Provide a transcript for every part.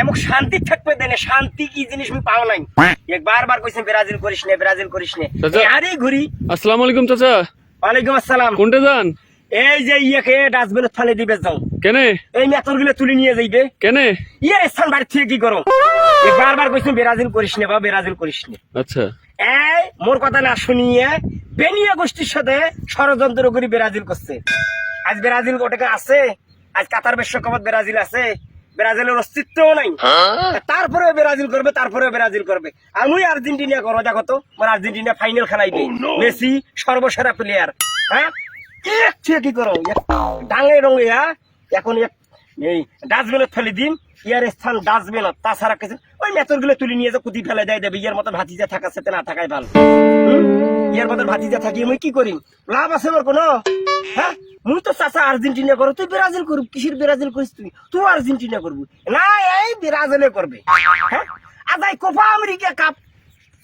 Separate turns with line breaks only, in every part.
এমন শান্তি থাকবে দেনে শান্তি কি জিনিস আমি পাও নাই। এক বারবার কইছেন ব্রাজিল করিস নে ব্রাজিল করিস নে। আরে ঘুরি।
আসসালামু আলাইকুম চাচা।
ওয়ালাইকুম আসসালাম।
কোনটা যান?
এই যে ইয়েকে ডাস্টবিনে ফেলে দিবে যাও।
কেনে?
এই মেতরগুলো তুলে নিয়ে যাইবে।
কেনে?
ইয়ে স্থান বাড়ি থেকে কি করো? বারবার কইছেন ব্রাজিল করিস নে বা ব্রাজিল করিস নে।
আচ্ছা।
এই মোর কথা না শুনিয়ে বেনিয়া গোষ্ঠীর সাথে ষড়যন্ত্র করে ব্রাজিল করছে। আজ ব্রাজিল গোটাকে আছে আজ কাতার বিশ্বকাপত ব্রাজিল আছে। ব্রাজিলের অস্তিত্বও নাই। তারপরে ব্রাজিল করবে তারপরে ব্রাজিল করবে। আমি আর্জেন্টিনা করো দেখো তো আমার আর্জেন্টিনা ফাইনাল খেলাইবে মেসি সর্বসেরা প্লেয়ার হ্যাঁ? কি করো? ডাঙে রঙে হ্যাঁ? এখন এই ডাস্টবিনত ফেলে দিন ইয়ার স্থান ডাস্টবিনত। তাছাড়া কিছু ওই মেথরগুলো তুলে নিয়ে যে কুতি ফেলে দেয় দেবে ইয়ার মতো ভাতিজা থাকার সাথে না থাকাই ভালো? ইয়ার মতো ভাতিজা থাকি আমি কি করি? লাভ আছে আমার কোনো? হ্যাঁ মুই তো চাচা আর্জেন্টিনা করো তুই ব্রাজিল করবি কিসের ব্রাজিল করিস তুই? তুই আর্জেন্টিনা করবি। না এই ব্রাজিলে করবে। হ্যাঁ? কোপা আমেরিকা কাপ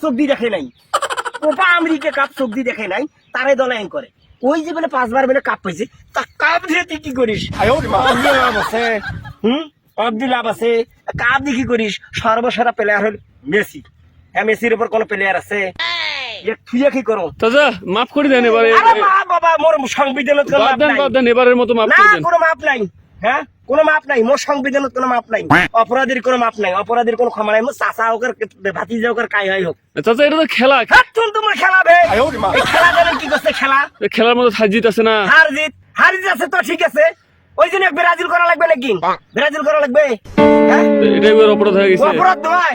চোখদি দেখে নাই। কোপা আমেরিকা কাপ চোখদি দেখে নাই তারে করে। ওই যে বলে পাঁচবার বেলে কাপ পাইছে তা কাপ দিয়ে তুই কি করিস? আছে। হুম? লাভ আছে। কাপ দিয়ে কি করিস? সর্বসেরা প্লেয়ার হল মেসি। হ্যাঁ মেসির উপর কোন প্লেয়ার আছে? তুই কি করো?
মাফ করে দেন এবারে।
বাবা মোর সংবিধানত কোনো মাপ নাই।
বাদ দেন এবারের মতো মাফ
না কোনো মাপ নাই। হ্যাঁ? কোনো মাপ নাই মোর সংবিধানত কোনো মাপ নাই। অপরাধীর কোনো মাপ নাই অপরাধীর কোনো ক্ষমা নাই। মোর চাচা হোক আর ভাতিজা হোক আর কাই হয় হোক।
চাচা এটা তো খেলা।
হ্যাঁ চল তোমার খেলাবে এই খেলা জানেন কি করছে খেলা?
খেলার মতো সাজিত আছে না?
হার জিত হার জিত আছে তো ঠিক আছে। ওই জন্য ব্রাজিল করা লাগবে নাকি? ব্রাজিল করা লাগবে? হ্যাঁ?
এটাই অপরাধ হয়ে গেছে।
অপরাধ নয়।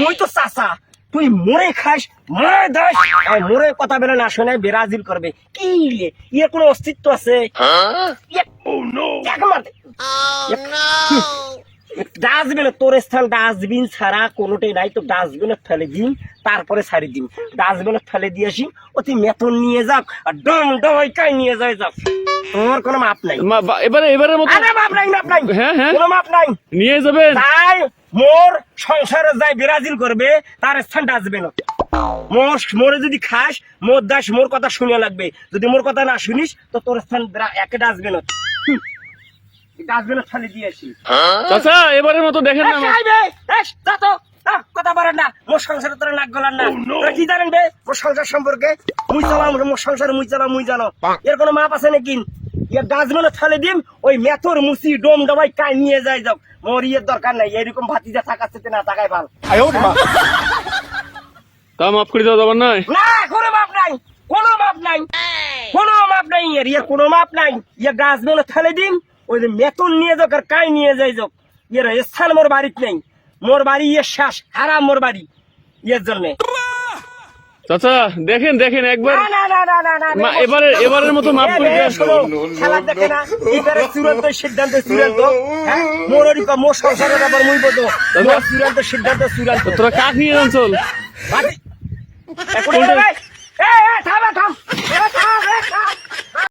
মুই তো চাচা। তুই মরে খাস মরে দাস। আর মরে কথা বলে না শোনায় ব্রাজিল করবে। কি লে ইয়ে কোনো অস্তিত্ব আছে? ইয়ে- এক মারতে। ডাস্টবিনে তোর স্থান ডাস্টবিন ছাড়া কোনোটাই নাই। তো ডাস্টবিনে ফেলে দিন তারপরে ছাড়ি দিন। ডাস্টবিনে ফেলে দিয়ে আসি অতি মেতন নিয়ে যাক আর ডম ডমাইকাই নিয়ে যায় যাক। তোমার কোনো মাপ নাই।
এবারে এবারের মতো
মাপ নাই মাপ নাই।
হ্যাঁ, হ্যাঁ।
কোনো মাপ নাই।
নিয়ে যাবেন।
তাই মোর সংসারে যাই ব্রাজিল করবে তার স্থান ডাস্টবিন মোর মোরে যদি খাস মোর দাস মোর কথা শুনে লাগবে। যদি মোর কথা না শুনিস তো তোর স্থান ব্রা- একে ডাস্টবিন ডাস্টবিন ফেলে দিয়ে আসি।
চাচা এবারের মতো দেখেন না আমার-
খাইবে! এস, যা তো! কথা বলেন না। মোর সংসারে তোরা নাক গলার না। তোরা কি জানেন বে? মোর সংসার সম্পর্কে? মুই চালাম মোর সংসার মুই চালাম মুই জানো। এর কোনো মাপ আছে নাকি? ইয়ে ডাস্টবিনে ফেলে দিম ওই মেথর মুসি ডোম ডবাই কাই নিয়ে যায় যাও। মোর ইয়ের দরকার নাই এরকম ভাতিজা থাকাচ্ছে না থাকাই ভালো।
তা মাফ করে যাবার নাই?
না কোনো মাপ নাই কোনো মাপ নাই কোনো মাপ নাই এর ইয়ে কোনো মাপ নাই। ইয়ে ডাস্টবিনে ফেলে দিন ওই যে মেতন নিয়ে যাক আর কাই নিয়ে যাই যাক ইয়ের স্থান মোর বাড়িতে নেই মোর বাড়ি ইয়ে শ্বাস হারাম মোর বাড়ি ইয়ের জন্যে।
চাচা দেখেন দেখেন একবার এবারে এবারের মতো মাপ করে দিয়ে আসব
খেলা দেখে না এবারে চূড়ান্ত সিদ্ধান্ত চূড়ান্ত মোর মোর সংসারের আবার মুই বদ চূড়ান্ত সিদ্ধান্ত
তোরা কাক নিয়ে
অঞ্চল থাম থাম।